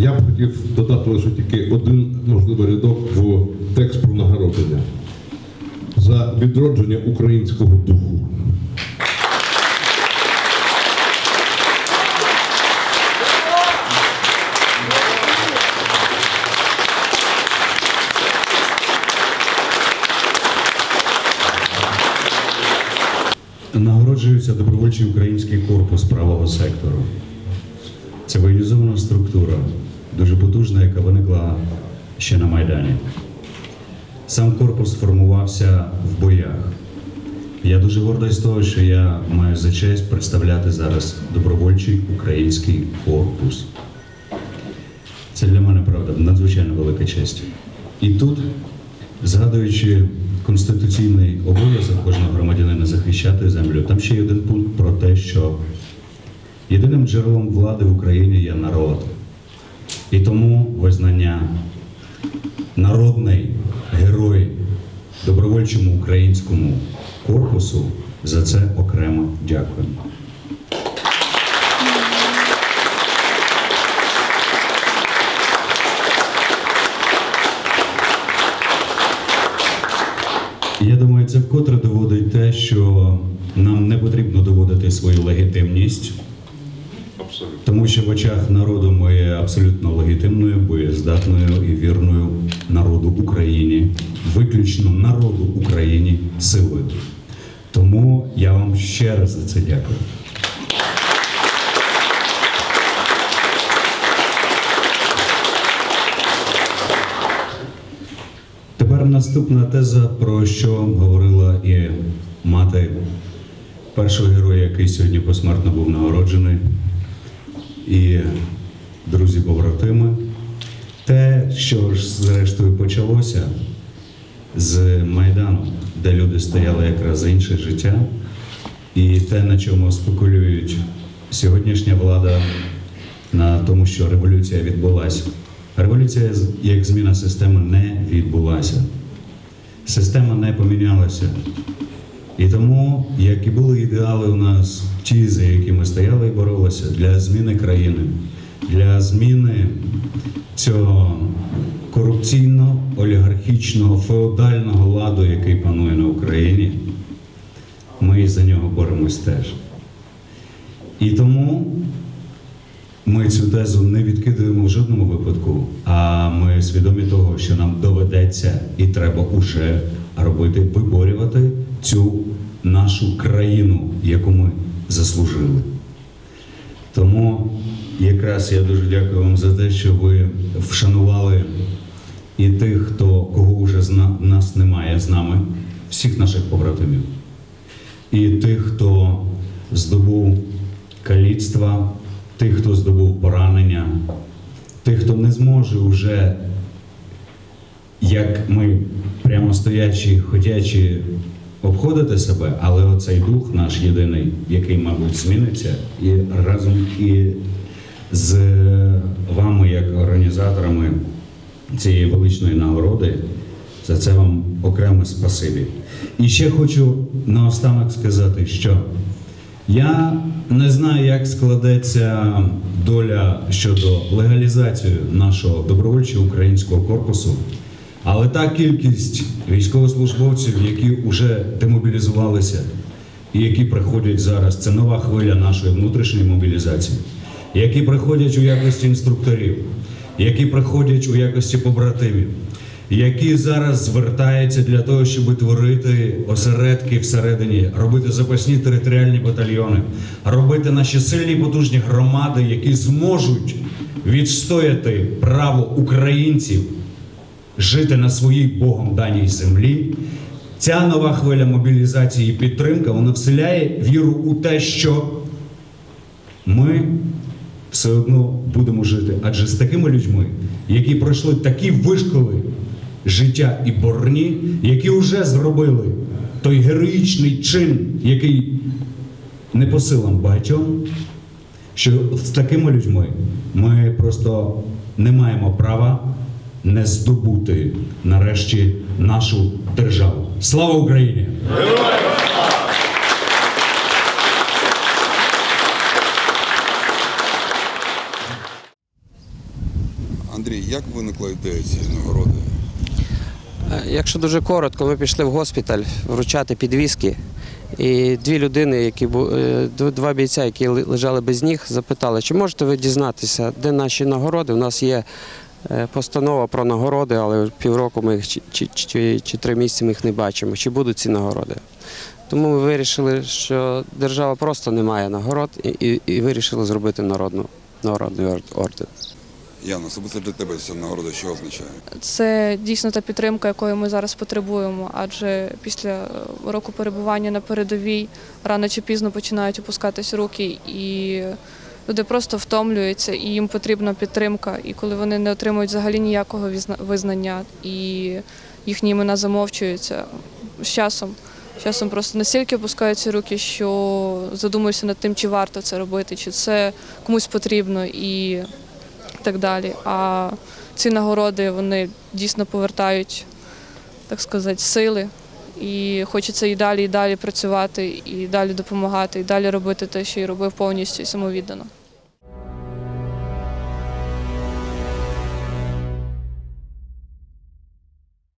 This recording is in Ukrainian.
Я б хотів додати лише тільки один можливий рядок в текст про нагородження за відродження українського духу. Нагороджується добровольчий український корпус правого сектору. Це воєнізована структура, дуже потужна, яка виникла ще на Майдані. Сам корпус формувався в боях. Я дуже гордий з того, що я маю за честь представляти зараз добровольчий український корпус. Це для мене правда надзвичайно велика честь. І тут, згадуючи конституційний обов'язок кожного громадянина захищати землю, там ще є один пункт про те, що єдиним джерелом влади в Україні є народ. І тому визнання народний герой добровольчому українському корпусу за це окремо дякую. Я думаю, це вкотре доводить те, що нам не потрібно доводити свою легітимність, тому що в очах народу ми є абсолютно легітимною, боєздатною і вірною народу Україні, виключно народу Україні силою. Тому я вам ще раз за це дякую. Тепер наступна теза, про що говорила і мати першого героя, який сьогодні посмертно був нагороджений, і друзі-побратими. Те, що ж зрештою почалося з Майдану, де люди стояли якраз за інше життя, і те, на чому спекулюють сьогоднішня влада, на тому, що революція відбулася. Революція як зміна системи не відбулася. Система не помінялася. І тому, як і були ідеали у нас, ті, за які ми стояли і боролися, для зміни країни, для зміни цього корупційно, олігархічного, феодального ладу, який панує на Україні, ми за нього боремось теж. І тому ми цю тезу не відкидуємо в жодному випадку, а ми свідомі того, що нам доведеться і треба уже робити, виборювати цю нашу країну, яку ми заслужили. Тому якраз я дуже дякую вам за те, що ви вшанували і тих, хто кого вже зна, нас немає з нами, всіх наших побратимів, і тих, хто здобув каліцтва, тих, хто здобув поранення, тих, хто не зможе вже, як ми прямо стоячи, хотячи обходити себе, але оцей дух наш єдиний, який, мабуть, зміниться, і разом і з вами, як організаторами цієї величної нагороди, за це вам окреме спасибі. І ще хочу наостанок сказати, що я не знаю, як складеться доля щодо легалізації нашого добровольчого українського корпусу, але та кількість військовослужбовців, які вже демобілізувалися і які приходять зараз, це нова хвиля нашої внутрішньої мобілізації, які приходять у якості інструкторів, які приходять у якості побратимів, які зараз звертаються для того, щоб творити осередки всередині, робити запасні територіальні батальйони, робити наші сильні потужні громади, які зможуть відстояти право українців жити на своїй Богом даній землі. Ця нова хвиля мобілізації і підтримка вона вселяє віру у те, що ми все одно будемо жити. Адже з такими людьми, які пройшли такі вишколи життя і борні, які вже зробили той героїчний чин, який не по силам багатьом, що з такими людьми ми просто не маємо права не здобути нарешті нашу державу. Слава Україні! Андрій, Як виникла ідея цієї нагороди? Е, Якщо дуже коротко, ми пішли в госпіталь вручати підвіски. І дві людини, які бу- е, два бійця, які лежали без ніг, запитали, чи можете ви дізнатися, де наші нагороди? У нас є постанова про нагороди, але півроку ми їх чи, чи, чи, чи три місяці ми їх не бачимо. Чи будуть ці нагороди? Тому ми вирішили, що держава просто не має нагород, і, і, і вирішили зробити народну, народний ор- орден. Яна, особисто для тебе ця нагорода що означає? Це дійсно та підтримка, якої ми зараз потребуємо, адже після е, року перебування на передовій рано чи пізно починають опускатись руки, і люди просто втомлюються, і їм потрібна підтримка. І коли вони не отримують взагалі ніякого визнання, і їхні імена замовчуються з часом. з Часом просто настільки опускаються руки, що задумуєшся над тим, чи варто це робити, чи це комусь потрібно і так далі. А ці нагороди вони дійсно повертають, так сказати, сили. І хочеться і далі, і далі працювати, і далі допомагати, і далі робити те, що і робив повністю і самовіддано.